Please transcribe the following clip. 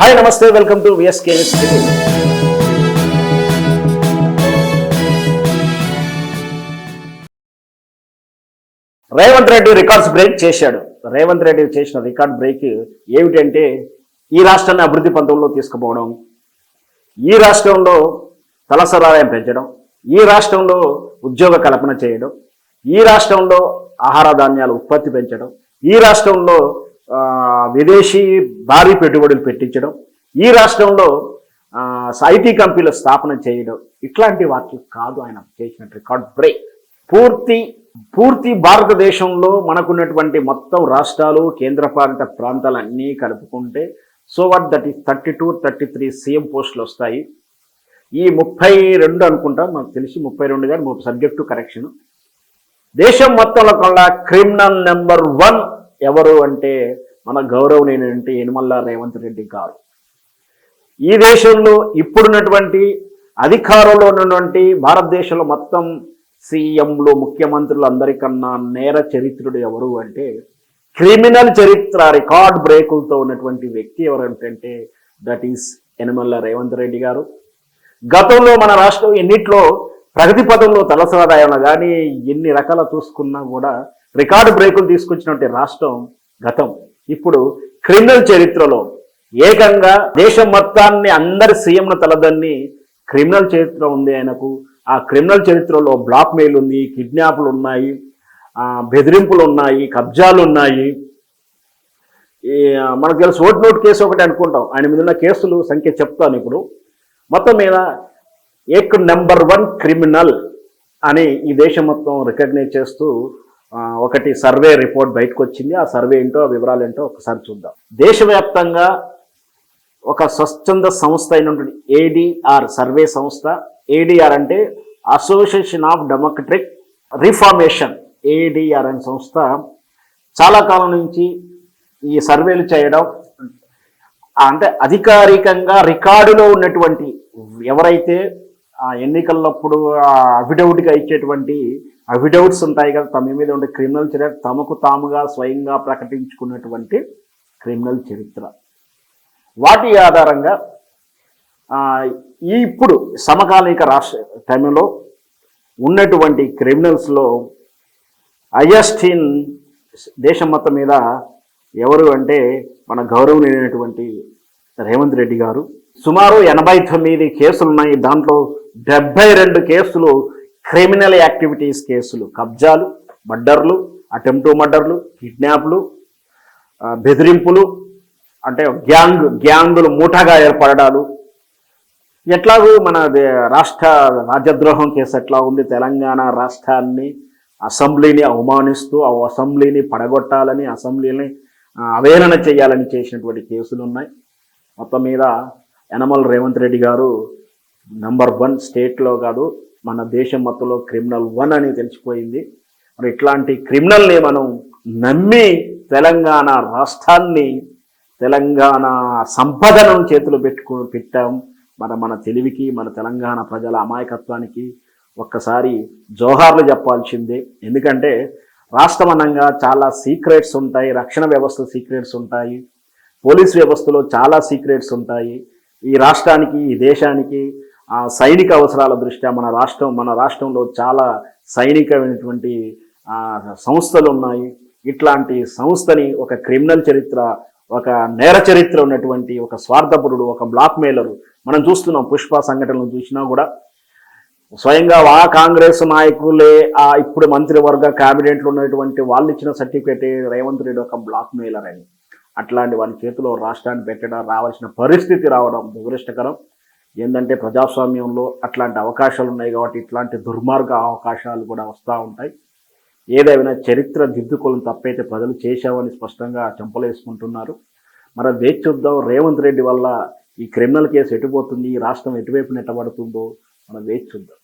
Hi నమస్తే welcome to V S K Revanth Reddy records break చేశాడు. రేవంత్ రెడ్డి చేసిన record break ఏమిటంటే ఈ రాష్ట్రాన్ని అభివృద్ధి పంతంలో తీసుకుపోవడం ఈ రాష్ట్రంలో తలసరాయం పెంచడం ఈ రాష్ట్రంలో ఉద్యోగ కల్పన చేయడం ఈ రాష్ట్రంలో ఆహార ధాన్యాల ఉత్పత్తి పెంచడం ఈ రాష్ట్రంలో విదేశీ భారీ పెట్టుబడులు పెట్టించడం ఈ రాష్ట్రంలో ఐటీ కంపెనీల స్థాపన చేయడం ఇట్లాంటి వాటికి కాదు ఆయన చేసిన రికార్డ్ బ్రేక్. పూర్తి పూర్తి భారతదేశంలో మనకున్నటువంటి మొత్తం రాష్ట్రాలు కేంద్రపాలిత ప్రాంతాలన్నీ కలుపుకుంటే so what that is thirty two thirty three CM పోస్టులు వస్తాయి. ఈ ముప్పై రెండు అనుకుంటా నాకు తెలిసి ముప్పై రెండు కానీ సబ్జెక్టు కరెక్షన్. దేశం మొత్తంలో కల్లా క్రిమినల్ నెంబర్ వన్ ఎవరు అంటే మన గౌరవనీయునంటే యనమల్ల రేవంత్ రెడ్డి గారు. ఈ దేశంలో ఇప్పుడున్నటువంటి అధికారంలో ఉన్నటువంటి భారతదేశంలో మొత్తం సీఎంలు ముఖ్యమంత్రులు అందరికన్నా నేర చరిత్రుడు ఎవరు అంటే క్రిమినల్ చరిత్ర రికార్డ్ బ్రేకులతో ఉన్నటువంటి వ్యక్తి ఎవరంటే దట్ ఈస్ యనమల్ల రేవంత్ రెడ్డి గారు. గతంలో మన రాష్ట్రం ఎన్నిట్లో ప్రగతి పదంలో తలసరాదాయన కానీ ఎన్ని రకాల చూసుకున్నా కూడా రికార్డు బ్రేకులు తీసుకొచ్చినటువంటి రాష్ట్రం గతం. ఇప్పుడు క్రిమినల్ చరిత్రలో ఏకంగా దేశం మొత్తాన్ని అందరి సీఎంను తలదన్ని క్రిమినల్ చరిత్ర ఉంది ఆయనకు. ఆ క్రిమినల్ చరిత్రలో బ్లాక్ మెయిల్ ఉంది కిడ్నాప్లు ఉన్నాయి బెదిరింపులు ఉన్నాయి కబ్జాలు ఉన్నాయి. మనకు తెలుసు ఓట్ నోట్ కేసు ఒకటి అనుకుంటాం. ఆయన మీద ఉన్న కేసులు సంఖ్య చెప్తాను ఇప్పుడు. మొత్తం మీద ఏక్ నెంబర్ వన్ క్రిమినల్ అని ఈ దేశం మొత్తం రికగ్నైజ్ చేస్తూ ఒకటి సర్వే రిపోర్ట్ బయటకు వచ్చింది ఆ సర్వే ఏంటో ఆ వివరాలు ఏంటో ఒకసారి చూద్దాం. దేశవ్యాప్తంగా ఒక స్వచ్ఛంద సంస్థ అయినటువంటి ఏడిఆర్ సర్వే సంస్థ. ఏడిఆర్ అంటే association of democratic reformation ADR అనే సంస్థ. చాలా కాలం నుంచి ఈ సర్వేలు చేయడం అంటే అధికారికంగా రికార్డులో ఉన్నటువంటి ఎవరైతే ఆ ఎన్నికలప్పుడు అఫిడవిట్గా ఇచ్చేటువంటి అఫిడవిట్స్ ఉంటాయి కదా తమ మీద ఉండే క్రిమినల్ చరిత్ర తమకు తాముగా స్వయంగా ప్రకటించుకున్నటువంటి క్రిమినల్ చరిత్ర. వాటి ఆధారంగా ఈ ఇప్పుడు సమకాలీక రాష్ట్ర టైంలో ఉన్నటువంటి క్రిమినల్స్లో అయస్టిన్ దేశం మొత్తం మీద ఎవరు అంటే మన గౌరవనీయమైనటువంటి రేవంత్ రెడ్డి గారు. సుమారు ఎనభై తొమ్మిది కేసులు ఉన్నాయి దాంట్లో డెబ్బై రెండు కేసులు క్రిమినల్ యాక్టివిటీస్ కేసులు కబ్జాలు మర్డర్లు అటెంప్ట్ మర్డర్లు కిడ్నాప్లు బెదిరింపులు అంటే గ్యాంగ్ గ్యాంగులు మూటగా ఏర్పడడాలు. ఎట్లాగూ మన దే- రాష్ట్ర రాజద్రోహం కేసు ఎట్లా ఉంది? తెలంగాణ రాష్ట్రాన్ని అసెంబ్లీని అవమానిస్తూ ఆ అసెంబ్లీని పడగొట్టాలని అసెంబ్లీని అవేలన చేయాలని చేసినటువంటి కేసులు ఉన్నాయి. మొత్తం మీద యనమల రేవంత్ రెడ్డి గారు నంబర్ వన్ స్టేట్లో కాదు మన దేశం మొత్తంలో క్రిమినల్ వన్ అని తెలిసిపోయింది. మరి ఇట్లాంటి క్రిమినల్ని మనం నమ్మి తెలంగాణ రాష్ట్రాన్ని తెలంగాణ సంపదను చేతులు పెట్టుకు పెట్టాం. మన మన తెలివికి మన తెలంగాణ ప్రజల అమాయకత్వానికి ఒక్కసారి జోహార్లు చెప్పాల్సిందే. ఎందుకంటే రాష్ట్రమనంగా చాలా సీక్రెట్స్ ఉంటాయి రక్షణ వ్యవస్థ సీక్రెట్స్ ఉంటాయి పోలీస్ వ్యవస్థలో చాలా సీక్రెట్స్ ఉంటాయి. ఈ రాష్ట్రానికి ఈ దేశానికి ఆ సైనిక అవసరాల దృష్ట్యా మన రాష్ట్రం మన రాష్ట్రంలో చాలా సైనికమైనటువంటి సంస్థలు ఉన్నాయి ఇట్లాంటి సంస్థని ఒక క్రిమినల్ చరిత్ర ఒక నేర చరిత్ర ఉన్నటువంటి ఒక స్వార్థపరుడు ఒక బ్లాక్ మెయిలరు. మనం చూస్తున్నాం పుష్ప సంఘటనలు చూసినా కూడా. స్వయంగా ఆ కాంగ్రెస్ నాయకులే ఆ ఇప్పుడు మంత్రివర్గ క్యాబినెట్లో ఉన్నటువంటి వాళ్ళు ఇచ్చిన సర్టిఫికేట్ రేవంత్ రెడ్డి ఒక బ్లాక్ మెయిలర్ అని. అట్లాంటి వారి చేతిలో రాష్ట్రాన్ని పెట్టడం రావాల్సిన పరిస్థితి రావడం దురదృష్టకరం. ఏంటంటే ప్రజాస్వామ్యంలో అట్లాంటి అవకాశాలు ఉన్నాయి కాబట్టి ఇట్లాంటి దుర్మార్గ అవకాశాలు కూడా వస్తూ ఉంటాయి. ఏదైనా చరిత్ర దిద్దుకోవడం తప్పైతే ప్రజలు చేశామని స్పష్టంగా చెంపలేసుకుంటున్నారు. మరి వేచి చూద్దాం. రేవంత్ రెడ్డి వల్ల ఈ క్రిమినల్ కేసు ఎటుపోతుంది? ఈ రాష్ట్రం ఎటువైపు నెట్టబడుతుందో మనం వేచి చూద్దాం.